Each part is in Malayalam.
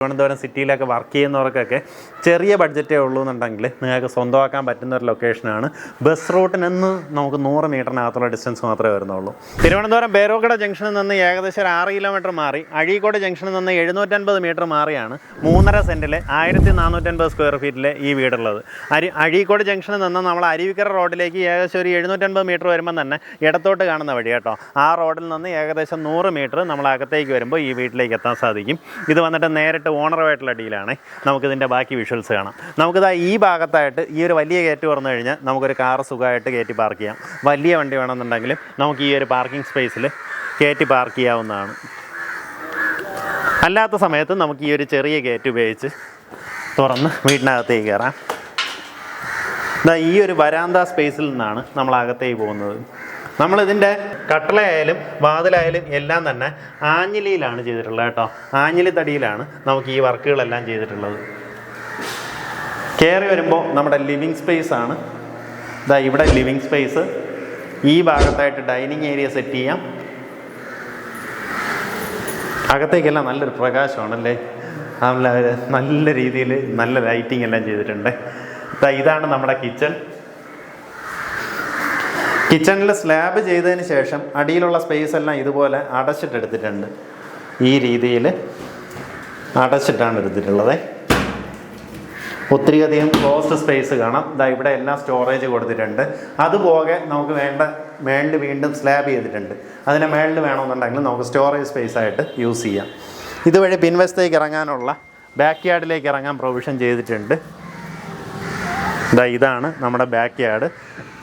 തിരുവനന്തപുരം സിറ്റിയിലൊക്കെ വർക്ക് ചെയ്യുന്നവർക്കൊക്കെ ചെറിയ ബഡ്ജറ്റേ ഉള്ളൂ എന്നുണ്ടെങ്കിൽ നിങ്ങൾക്ക് സ്വന്തമാക്കാൻ പറ്റുന്ന ഒരു ലൊക്കേഷനാണ്. ബസ് റൂട്ടിൽ നിന്ന് നമുക്ക് നൂറ് മീറ്ററിനകത്തുള്ള ഡിസ്റ്റൻസ് മാത്രമേ വരുന്നുള്ളൂ. തിരുവനന്തപുരം ബേരോക്കട ജംഗ്ഷനിൽ നിന്ന് ഏകദേശം ഒരു ആറ് കിലോമീറ്റർ മാറി. അഴീക്കോട് ജംഗ്ഷനിൽ നിന്ന് എഴുന്നൂറ്റൻപത് മീറ്റർ മാറിയാണ് മൂന്നര സെന്റിൽ ആയിരത്തി നാനൂറ്റൻപത് സ്ക്വയർ ഫീറ്റിലെ ഈ വീടുള്ളത്. അരി അഴീക്കോട് ജംഗ്ഷനിൽ നിന്ന് നമ്മൾ അരുവിക്കര റോഡിലേക്ക് ഏകദേശം ഒരു എഴുന്നൂറ്റൻപത് മീറ്റർ വരുമ്പോൾ തന്നെ ഇടത്തോട്ട് കാണുന്ന വഴി കേട്ടോ. ആ റോഡിൽ നിന്ന് ഏകദേശം നൂറ് മീറ്റർ നമ്മൾ അകത്തേക്ക് വരുമ്പോൾ ഈ വീട്ടിലേക്ക് എത്താൻ സാധിക്കും. ഇത് വന്നിട്ട് നേരിട്ട് ഓണറുമായിട്ടുള്ള ഡീലാണ്. നമുക്കിതിന്റെ ബാക്കി വിഷ്വൽസ് കാണാം. നമുക്കിതാ ഈ ഭാഗത്തായിട്ട് ഈ ഒരു വലിയ ഗേറ്റ് തുറന്നു കഴിഞ്ഞാൽ നമുക്കൊരു കാർ സുഖമായിട്ട് കയറ്റി പാർക്ക് ചെയ്യാം. വലിയ വണ്ടി വേണമെന്നുണ്ടെങ്കിൽ നമുക്ക് ഈ ഒരു പാർക്കിംഗ് സ്പേസിൽ കയറ്റി പാർക്ക് ചെയ്യാവുന്നതാണ്. അല്ലാത്ത സമയത്ത് നമുക്ക് ഈ ഒരു ചെറിയ ഗേറ്റ് ഉപയോഗിച്ച് തുറന്ന് വീട്ടിനകത്തേക്ക് കയറാം. ഈ ഒരു വരാന്ത സ്പേസിൽ നിന്നാണ് നമ്മൾ അകത്തേക്ക് പോകുന്നത്. നമ്മളിതിന്റെ കട്ടളയായാലും വാതിലായാലും എല്ലാം തന്നെ ആഞ്ഞിലിയിലാണ് ചെയ്തിട്ടുള്ളത് കേട്ടോ. ആഞ്ഞിലി തടിയിലാണ് നമുക്ക് ഈ വർക്കുകളെല്ലാം ചെയ്തിട്ടുള്ളത്. കയറി വരുമ്പോൾ നമ്മുടെ ലിവിങ് സ്പേസ് ആണ്. ഇതാ ഇവിടെ ലിവിങ് സ്പേസ്. ഈ ഭാഗത്തായിട്ട് ഡൈനിങ് ഏരിയ സെറ്റ് ചെയ്യാം. അകത്തേക്കെല്ലാം നല്ലൊരു പ്രകാശമാണല്ലേ? നല്ല നല്ല രീതിയിൽ നല്ല ലൈറ്റിംഗ് എല്ലാം ചെയ്തിട്ടുണ്ട്. ഇതാണ് നമ്മുടെ കിച്ചൺ കിച്ചണിൽ സ്ലാബ് ചെയ്തതിന് ശേഷം അടിയിലുള്ള സ്പേസ് എല്ലാം ഇതുപോലെ അടച്ചിട്ടെടുത്തിട്ടുണ്ട് ഈ രീതിയിൽ അടച്ചിട്ടാണ് എടുത്തിട്ടുള്ളത്. ഒത്തിരിയധികം ക്ലോസ്ഡ് സ്പേസ് കാണാം. ഇതാ ഇവിടെ എല്ലാം സ്റ്റോറേജ് കൊടുത്തിട്ടുണ്ട്. അതുപോകെ നമുക്ക് വേണ്ട മേളിൽ വീണ്ടും സ്ലാബ് ചെയ്തിട്ടുണ്ട്. അതിനെ മേളിൽ വേണമെന്നുണ്ടെങ്കിൽ നമുക്ക് സ്റ്റോറേജ് സ്പേസ് ആയിട്ട് യൂസ് ചെയ്യാം. ഇതുവഴി പിൻവശത്തേക്ക് ഇറങ്ങാനുള്ള ബാക്ക് യാർഡിലേക്ക് ഇറങ്ങാൻ പ്രൊവിഷൻ ചെയ്തിട്ടുണ്ട്. ഇതാ ഇതാണ് നമ്മുടെ ബാക്ക് യാർഡ്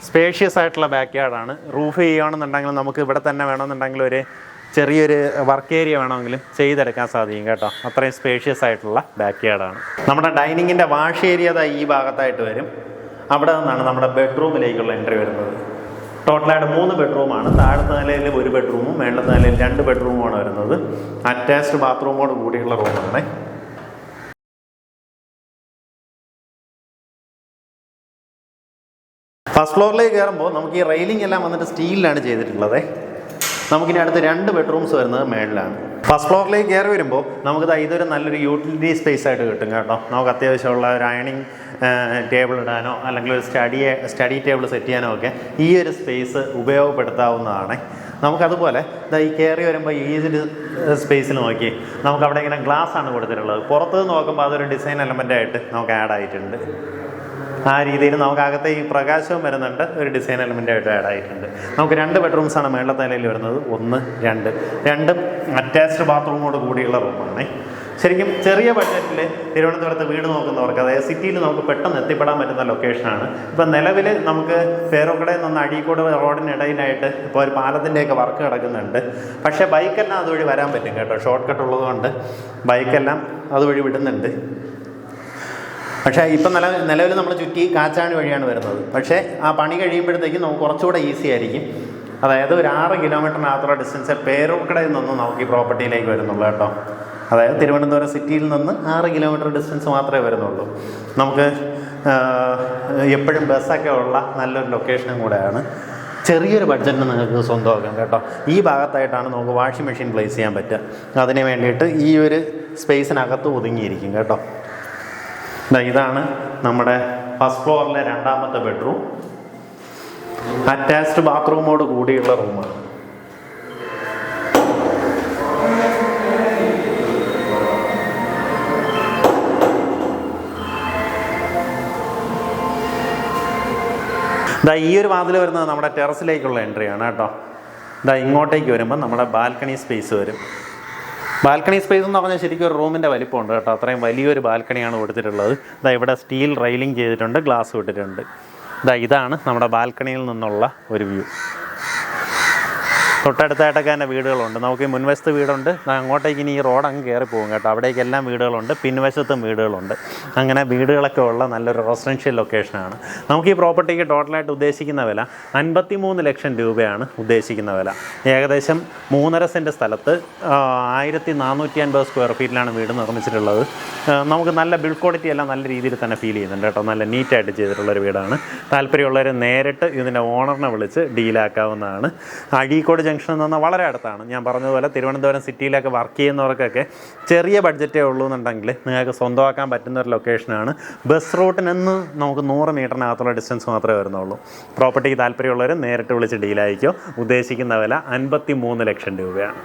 സ്പേഷ്യസ് ആയിട്ടുള്ള ബാക്ക് യാർഡാണ് റൂഫ് ചെയ്യുകയാണെന്നുണ്ടെങ്കിൽ നമുക്ക് ഇവിടെ തന്നെ വേണമെന്നുണ്ടെങ്കിൽ ഒരു ചെറിയൊരു വർക്ക് ഏരിയ വേണമെങ്കിലും ചെയ്തെടുക്കാൻ സാധിക്കും കേട്ടോ. അത്രയും സ്പേഷ്യസ് ആയിട്ടുള്ള ബാക്ക് യാർഡാണ് നമ്മുടെ ഡൈനിങ്ങിന്റെ വാഷ് ഏരിയ ഈ ഭാഗത്തായിട്ട് വരും. അവിടെ നിന്നാണ് നമ്മുടെ ബെഡ്റൂമിലേക്കുള്ള എൻട്രി വരുന്നത്. ടോട്ടലായിട്ട് മൂന്ന് ബെഡ്റൂമാണ് താഴത്തെ നിലയിൽ ഒരു ബെഡ്റൂമും മേളത്തെ നിലയിൽ രണ്ട് ബെഡ്റൂമുമാണ് വരുന്നത്. അറ്റാച്ച്ഡ് ബാത്റൂമോട് കൂടിയുള്ള റൂമാണ് ഫസ്റ്റ് ഫ്ലോറിലേക്ക് കയറുമ്പോൾ നമുക്ക് ഈ റെയിലിംഗ് എല്ലാം വന്നിട്ട് സ്റ്റീലിലാണ് ചെയ്തിട്ടുള്ളത്. നമുക്കിനി അടുത്ത് രണ്ട് ബെഡ്റൂംസ് വരുന്നത് മേളിലാണ്. ഫസ്റ്റ് ഫ്ലോറിലേക്ക് കയറി വരുമ്പോൾ നമുക്ക് ദാ ഇതൊരു നല്ലൊരു യൂട്ടിലിറ്റി സ്പേസ് ആയിട്ട് കിട്ടും കേട്ടോ. നമുക്ക് അത്യാവശ്യമുള്ള ഒരു അയണിങ് ടേബിൾ ഇടാനോ അല്ലെങ്കിൽ ഒരു സ്റ്റഡി സ്റ്റഡി ടേബിൾ സെറ്റ് ചെയ്യാനോ ഒക്കെ ഈ ഒരു സ്പേസ് ഉപയോഗപ്പെടുത്താവുന്നതാണ്. നമുക്കതുപോലെ ഈ കയറി വരുമ്പോൾ ഈ സ്പേസിൽ നോക്കി. നമുക്കവിടെ ഇങ്ങനെ ഗ്ലാസ് ആണ് കൊടുത്തിട്ടുള്ളത്. പുറത്ത് നോക്കുമ്പോൾ അതൊരു ഡിസൈൻ എലമെന്റ് ആയിട്ട് നമുക്ക് ആഡ് ആയിട്ടുണ്ട്. ആ രീതിയിൽ നമുക്കകത്ത് ഈ പ്രകാശവും വരുന്നുണ്ട്. ഒരു ഡിസൈൻ എലമെന്റ് ആയിട്ട് ആഡ് ആയിട്ടുണ്ട്. നമുക്ക് രണ്ട് ബെഡ്റൂംസാണ് മേളത്തെ നിലയിൽ വരുന്നത്. ഒന്ന് രണ്ട്. രണ്ടും അറ്റാച്ച്ഡ് ബാത്റൂമോട് കൂടിയുള്ള റൂമാണ് ശരിക്കും ചെറിയ ബഡ്ജറ്റിൽ തിരുവനന്തപുരത്ത് വീട് നോക്കുന്നവർക്ക് അതായത് സിറ്റിയിൽ നമുക്ക് പെട്ടെന്ന് എത്തിപ്പെടാൻ പറ്റുന്ന ലൊക്കേഷനാണ് ഇപ്പം നിലവിൽ നമുക്ക് പേരോക്കടയിൽ നിന്ന് അഴീക്കോട് റോഡിനിടയിലായിട്ട് ഇപ്പോൾ ഒരു പാലത്തിന്റെയൊക്കെ വർക്ക് കിടക്കുന്നുണ്ട്. പക്ഷേ ബൈക്കെല്ലാം അതുവഴി വരാൻ പറ്റും കേട്ടോ. ഷോർട്ട് കട്ട് ഉള്ളതുകൊണ്ട് ബൈക്കെല്ലാം അതുവഴി വിടുന്നുണ്ട്. പക്ഷേ ഇപ്പം നില നിലവിൽ നമ്മൾ ചുറ്റി കാച്ചാണ് വഴിയാണ് വരുന്നത്. പക്ഷേ ആ പണി കഴിയുമ്പോഴത്തേക്കും നമുക്ക് കുറച്ചുകൂടെ ഈസി ആയിരിക്കും. അതായത് ഒരു ആറ് കിലോമീറ്ററിനകത്തുള്ള ഡിസ്റ്റൻസ് പേരൂർക്കടയിൽ നിന്ന് നമുക്ക് ഈ പ്രോപ്പർട്ടിയിലേക്ക് വരുന്നുള്ളൂ കേട്ടോ. അതായത് തിരുവനന്തപുരം സിറ്റിയിൽ നിന്ന് ആറ് കിലോമീറ്റർ ഡിസ്റ്റൻസ് മാത്രമേ വരുന്നുള്ളൂ. നമുക്ക് എപ്പോഴും ബസ്സൊക്കെ ഉള്ള നല്ലൊരു ലൊക്കേഷനും കൂടെയാണ്. ചെറിയൊരു ബഡ്ജറ്റിന് നിങ്ങൾക്ക് സ്വന്തമാക്കാം കേട്ടോ. ഈ ഭാഗത്തായിട്ടാണ് നമുക്ക് വാഷിംഗ് മെഷീൻ പ്ലേസ് ചെയ്യാൻ പറ്റുക. അതിന് വേണ്ടിയിട്ട് ഈ ഒരു സ്പേസിനകത്ത് ഒതുങ്ങിയിരിക്കും കേട്ടോ. ഇതാണ് നമ്മുടെ ഫസ്റ്റ് ഫ്ലോറിലെ രണ്ടാമത്തെ ബെഡ്റൂം. അറ്റാച്ച്ഡ് ബാത്റൂമോട് കൂടിയുള്ള റൂമാണ് ദാ ഈ ഒരു വാതിൽ വരുന്നത് നമ്മുടെ ടെറസിലേക്കുള്ള എൻട്രിയാണ് കേട്ടോ. ദാ ഇങ്ങോട്ടേക്ക് വരുമ്പോൾ നമ്മുടെ ബാൽക്കണി സ്പേസ് വരും. ബാൽക്കണി സ്പേസ് എന്ന് പറഞ്ഞാൽ ശരിക്കും ഒരു റൂമിന്റെ വലിപ്പമുണ്ട് കേട്ടോ. അത്രയും വലിയൊരു ബാൽക്കണിയാണ് കൊടുത്തിട്ടുള്ളത്. ഇതാ ഇവിടെ സ്റ്റീൽ റെയിലിംഗ് ചെയ്തിട്ടുണ്ട് ഗ്ലാസ് ഇട്ടിട്ടുണ്ട്. ഇതാ ഇതാണ് നമ്മുടെ ബാൽക്കണിയിൽ നിന്നുള്ള ഒരു വ്യൂ തൊട്ടടുത്തായിട്ടൊക്കെ തന്നെ വീടുകളുണ്ട്. നമുക്ക് ഈ മുൻവശത്ത് വീടുണ്ട്. അങ്ങോട്ടേക്ക് ഇനി ഈ റോഡ് അങ്ങ് കയറി പോകും കേട്ടോ. അവിടേക്കെല്ലാം വീടുകളുണ്ട്. പിൻവശത്തും വീടുകളുണ്ട്. അങ്ങനെ വീടുകളൊക്കെ ഉള്ള നല്ലൊരു റെസിഡൻഷ്യൽ ലൊക്കേഷനാണ്. നമുക്ക് ഈ പ്രോപ്പർട്ടിക്ക് ടോട്ടലായിട്ട് ഉദ്ദേശിക്കുന്ന വില അൻപത്തി മൂന്ന് ലക്ഷം രൂപയാണ് ഉദ്ദേശിക്കുന്ന വില. ഏകദേശം മൂന്നര സെന്റ് സ്ഥലത്ത് ആയിരത്തി നാനൂറ്റി അൻപത് സ്ക്വയർ ഫീറ്റിലാണ് വീട് നിർമ്മിച്ചിട്ടുള്ളത്. നമുക്ക് നല്ല ബിൽഡ് ക്വാളിറ്റി എല്ലാം നല്ല രീതിയിൽ തന്നെ ഫീൽ ചെയ്യുന്നുണ്ട് കേട്ടോ. നല്ല നീറ്റായിട്ട് ചെയ്തിട്ടുള്ളൊരു വീടാണ്. താല്പര്യമുള്ളവർ നേരിട്ട് ഇതിന്റെ ഓണറിനെ വിളിച്ച് ഡീലാക്കാവുന്നതാണ്. അഴീക്കോട് ജംഗ്ഷൻ എന്ന് പറഞ്ഞാൽ വളരെ അടുത്താണ്. ഞാൻ പറഞ്ഞതുപോലെ തിരുവനന്തപുരം സിറ്റിയിലൊക്കെ വർക്ക് ചെയ്യുന്നവർക്കൊക്കെ ചെറിയ ബഡ്ജറ്റേ ഉള്ളൂ എന്നുണ്ടെങ്കിൽ നിങ്ങൾക്ക് സ്വന്തമാക്കാൻ പറ്റുന്ന ഒരു ലൊക്കേഷനാണ് ബസ് റൂട്ടിനെന്ന് നമുക്ക് നൂറ് മീറ്ററിനകത്തുള്ള ഡിസ്റ്റൻസ് മാത്രമേ വരുന്നുള്ളൂ. പ്രോപ്പർട്ടിക്ക് താല്പര്യമുള്ളവർ നേരിട്ട് വിളിച്ച് ഡീലായിരിക്കും ഉദ്ദേശിക്കുന്ന വില അൻപത്തി മൂന്ന് ലക്ഷം രൂപയാണ്.